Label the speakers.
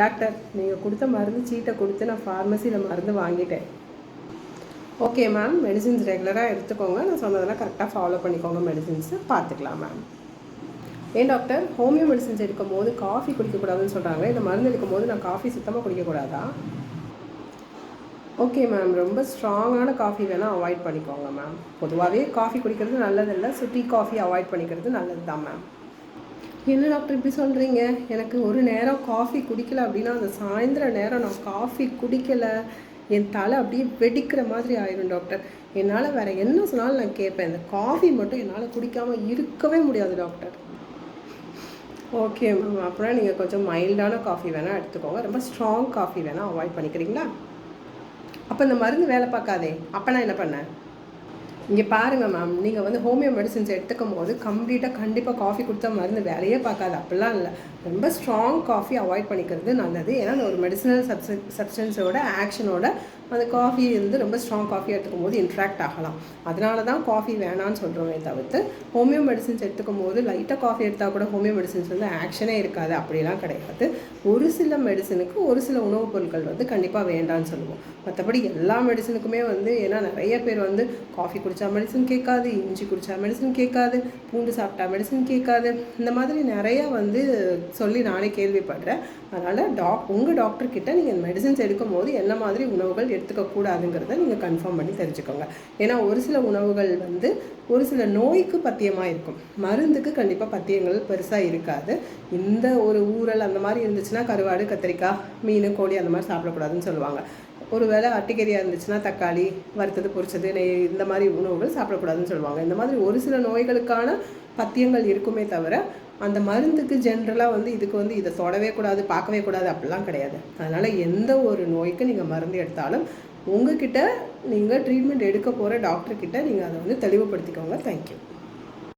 Speaker 1: Doctor நீங்கள் கொடுத்த மருந்து சீட்டை கொடுத்து நான் ஃபார்மசியில் மருந்து வாங்கிட்டேன். ஓகே மேம் மெடிசின்ஸ் ரெகுலராக எடுத்துக்கோங்க. நான் சொன்னதெல்லாம் கரெக்டாக ஃபாலோ பண்ணிக்கோங்க. மெடிசின்ஸு பார்த்துக்கலாம் மேம் ஏன் டாக்டர் ஹோமியோ மெடிசின்ஸ் எடுக்கும்போது காஃபி குடிக்கக்கூடாதுன்னு சொல்கிறாங்க இந்த மருந்து எடுக்கும்போது நான் காஃபி சுத்தமாக குடிக்கக்கூடாதா? ஓகே மேம் ரொம்ப ஸ்ட்ராங்கான காஃபி வேணால் அவாய்ட் பண்ணிக்கோங்க மேம் பொதுவாகவே காஃபி குடிக்கிறது நல்லதில்லை. ஸோ டீ காஃபி அவாய்ட் பண்ணிக்கிறது நல்லது தான் மேம் என்ன டாக்டர் இப்படி சொல்கிறீங்க எனக்கு ஒரு நேரம் காஃபி குடிக்கல அப்படின்னா அந்த சாயந்தர நேரம் நான் காஃபி குடிக்கலை. என் தலை அப்படியே வெடிக்கிற மாதிரி ஆயிரும் டாக்டர். என்னால் வேறு என்ன சொன்னாலும் நான் கேட்பேன். இந்த காஃபி மட்டும் என்னால் குடிக்காமல் இருக்கவே முடியாது டாக்டர். Okay ma'am. அப்புறம் நீங்கள் கொஞ்சம் மைல்டான காஃபி வேணால் எடுத்துக்கோங்க. ரொம்ப ஸ்ட்ராங் காஃபி வேணால் அவாய்ட் பண்ணிக்கிறீங்களா? அப்போ இந்த மருந்து வேலை பார்க்காதே. அப்போ நான் என்ன பண்ணேன்? இங்கே பாருங்கள் மேம் நீங்கள் வந்து ஹோமியோ மெடிசின்ஸ் எடுத்துக்கும் போது கம்ப்ளீட்டாக கண்டிப்பாக காஃபி கொடுத்தா மருந்து வேலையே பார்க்காது. அப்படிலாம் இல்லை. ரொம்ப ஸ்ட்ராங் காஃபி அவாய்ட் பண்ணிக்கிறது நல்லது. ஏன்னா அந்த ஒரு மெடிசினல் சப்ஸ் சப்ஸ்டன்ஸோட ஆக்ஷனோட அந்த காஃபி வந்து ரொம்ப ஸ்ட்ராங் காஃபி எடுத்துக்கும் போது இன்ட்ராக்ட் ஆகலாம். அதனால தான் காஃபி வேணான்னு சொல்கிறோமே தவிர்த்து ஹோமியோ மெடிசின்ஸ் எடுத்துக்கும் போது லைட்டாக காஃபி எடுத்தால் கூட ஹோமியோ மெடிசின்ஸ் வந்து ஆக்ஷனே இருக்காது. அப்படிலாம் கிடையாது. ஒரு சில மெடிசனுக்கு ஒரு சில உணவுப் பொருட்கள் வந்து கண்டிப்பாக வேண்டாம்னு சொல்லுவோம். மற்றபடி எல்லா மெடிசனுக்குமே வந்து ஏன்னா நிறைய பேர் வந்து காஃபி குடித்தா மெடிசன் கேட்காது இஞ்சி குடித்தா மெடிசன் கேட்காது பூண்டு சாப்பிட்டா மெடிசன் கேட்காது. இந்த மாதிரி நிறையா வந்து சொல்லி நானே கேள்விப்படுறேன். அதனால் டாக் உங்கள் டாக்டர் கிட்ட நீங்கள் மெடிசன்ஸ் எடுக்கும் போது என்ன மாதிரி உணவுகள் எடுத்துக்கக்கூடாதுங்கிறத நீங்கள் கன்ஃபார்ம் பண்ணி தெரிஞ்சுக்கோங்க. ஏன்னா ஒரு சில உணவுகள் வந்து ஒரு சில நோய்க்கு பத்தியமாக இருக்கும். மருந்துக்கு கண்டிப்பாக பத்தியங்கள் பெருசாக இருக்காது. இந்த ஒரு ஊரல் அந்த மாதிரி இருந்துச்சுன்னா கருவாடு கத்திரிக்காய் மீன் கோழி அந்த மாதிரி சாப்பிடக்கூடாதுன்னு சொல்லுவாங்க. ஒரு வேளை அட்டிக்கரியாக இருந்துச்சுன்னா தக்காளி வறுத்தது பொரிச்சது நெய் இந்த மாதிரி உணவுகள் சாப்பிடக்கூடாதுன்னு சொல்லுவாங்க. இந்த மாதிரி ஒரு சில நோய்களுக்கான பத்தியங்கள் இருக்குமே தவிர அந்த மருந்துக்கு ஜென்ரலாக வந்து இதுக்கு வந்து இதை தொடவே கூடாது பார்க்கவே கூடாது அப்படிலாம் கிடையாது. அதனால் எந்த ஒரு நோய்க்கு நீங்கள் மருந்து எடுத்தாலும் உங்ககிட்ட நீங்கள் ட்ரீட்மெண்ட் எடுக்க போகிற டாக்டர்கிட்ட நீங்கள் அதை வந்து தெளிவுபடுத்திக்கோங்க. தேங்க்யூ